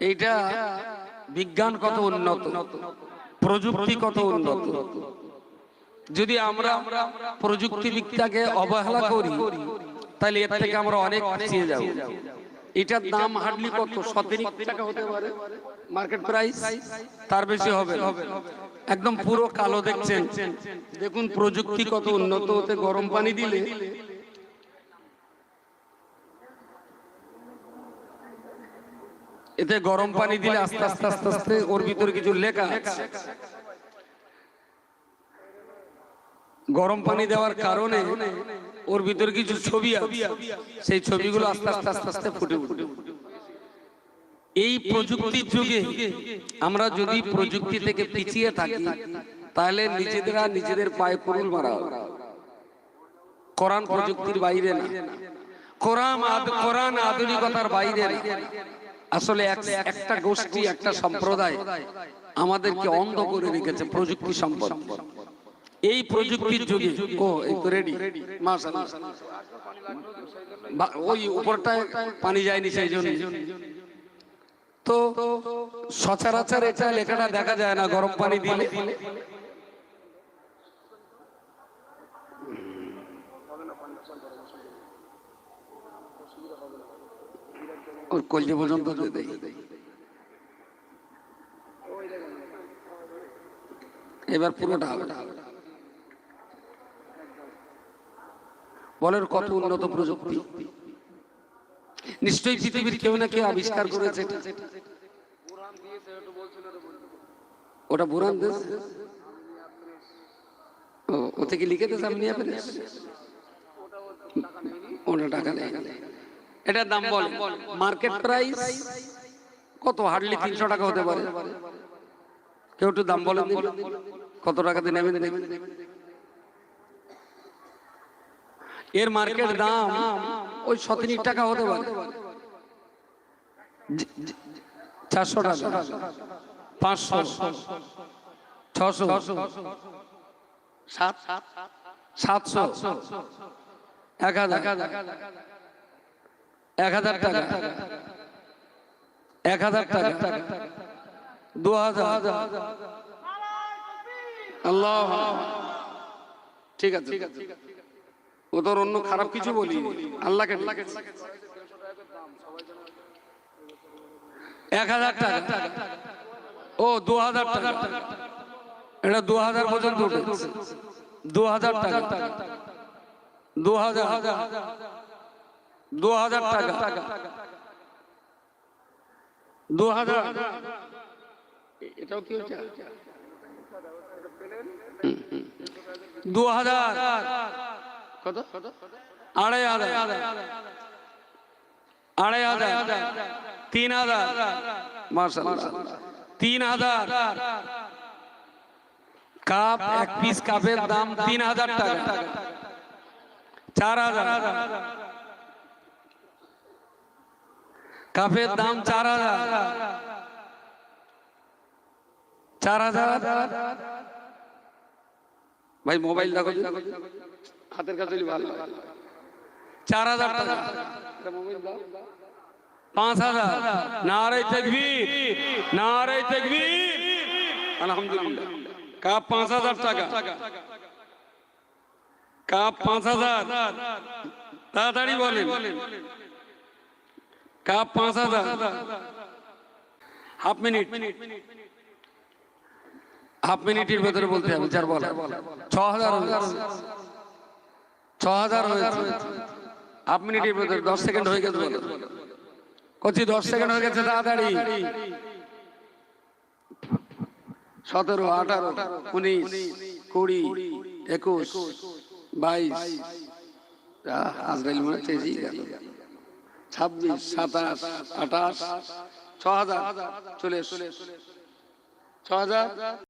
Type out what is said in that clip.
এইটা বিজ্ঞান কত উন্নত, প্রযুক্তি কত উন্নত। যদি আমরা প্রযুক্তি বিদ্যাকে অবহেলা করি, তাহলে এর থেকে আমরা অনেক পিছিয়ে যাব। এটার দাম হার্ডলি কত? সতেরো টাকা হতে পারে। মার্কেট প্রাইস তার বেশি হবে একদম পুরো কালো দেখছেন। দেখুন, প্রযুক্তি কত উন্নত হতে গরম পানি দিলে এতে গরম পানি দিলে আস্তে আস্তে আস্তে আস্তে ওর ভিতরে কিছু লেখা গরম পানি দেওয়ার কারণে ওর ভিতরে কিছু ছবি সেই ছবিগুলো আস্তে আস্তে আস্তে আস্তে ফুটে উঠবে। এই প্রযুক্তির যুগে আমরা যদি প্রযুক্তি থেকে পিছিয়ে থাকি, তাহলে নিজেদেরা নিজেদের পায়ে পুরুল মারা। কোরআন প্রযুক্তির বাইরে না। কোরআন কোরআন আধুনিকতার বাইরে না। আসলে এক- একটা গোষ্ঠী, একটা সম্প্রদায় আমাদেরকে অন্ধ করে রেখেছে প্রযুক্তি সম্পদ। এই প্রযুক্তির যুগে ও রেডি ওই উপরটায় পানি যায়নি সেই জন্য। তো সচরাচর এটা লেখাটা দেখা যায় না, গরম পানি দিলে। ওর কলজে পর্যন্ত দিয়ে দেয় এবার পুরোটা বলেন কত উন্নত প্রযুক্তি। নিশ্চয়ই পৃথিবীর কেউ না কেউ আবিষ্কার করেছে। ওটা বুরান দেশ। ও ওতে কি লিখে দেশ আপনি ওটা টাকা নেই এটার দাম বল। মার্কেট প্রাইস কত? হার্ডলি তিনশো টাকা হতে পারে। কেউ একটু দাম বলেন। কত টাকাতে নেবেন এর মার্কেট দাম ওই সতেরো টাকা হতে পারে। চারশো টাকা। পাঁচশো। ছশো। সাত। সাতশো। এক হাজার। এক হাজার টাকা। এক হাজার টাকা। দু হাজার। আল্লাহ। ঠিক আছে। ঠিক আছে ও তোর অন্য খারাপ কিছু বলি। আল্লাহকে এক হাজার টাকা। ও, দু হাজার টাকা। এটা দু হাজার পর্যন্ত উঠেছে। দু হাজার টাকা। দু হাজার। দু হাজার টাকা দু হাজার এটাও কি হচ্ছে দু হাজার কত আড়াই হাজার আড়াই হাজার তিন হাজার মার্শাল্লাহ তিন হাজার কাপ এক পিস কাপের দাম তিন হাজার টাকা চার হাজার কাপের দাম চার হাজার। চার হাজার। ভাই মোবাইল দেখো হাতের কাছে ভালো। চার হাজার টাকা। পাঁচ হাজার। নারে তকবীর। নারে তকবীর। আলহামদুলিল্লাহ। কাপ পাঁচ হাজার টাকা। কাপ পাঁচ হাজার। তাড়াতাড়ি বলেন। কাপ পাঁচ হাজার। Half minute. হাফ মিনিটের ভেতরে বলতে হবে যার বলা ছ হাজার। ছ হাজার হাফ মিনিটের ভেতরে দশ সেকেন্ড হয়ে গেছে কচি, দশ সেকেন্ড হয়ে গেছে, তাড়াতাড়ি। সতেরো, আঠারো, উনিশ, কুড়ি, একুশ, বাইশ। আজরাইল মনে গেল। ছাব্বিশ সাতাশ আঠাশ ছ হাজার চলে। ছ হাজার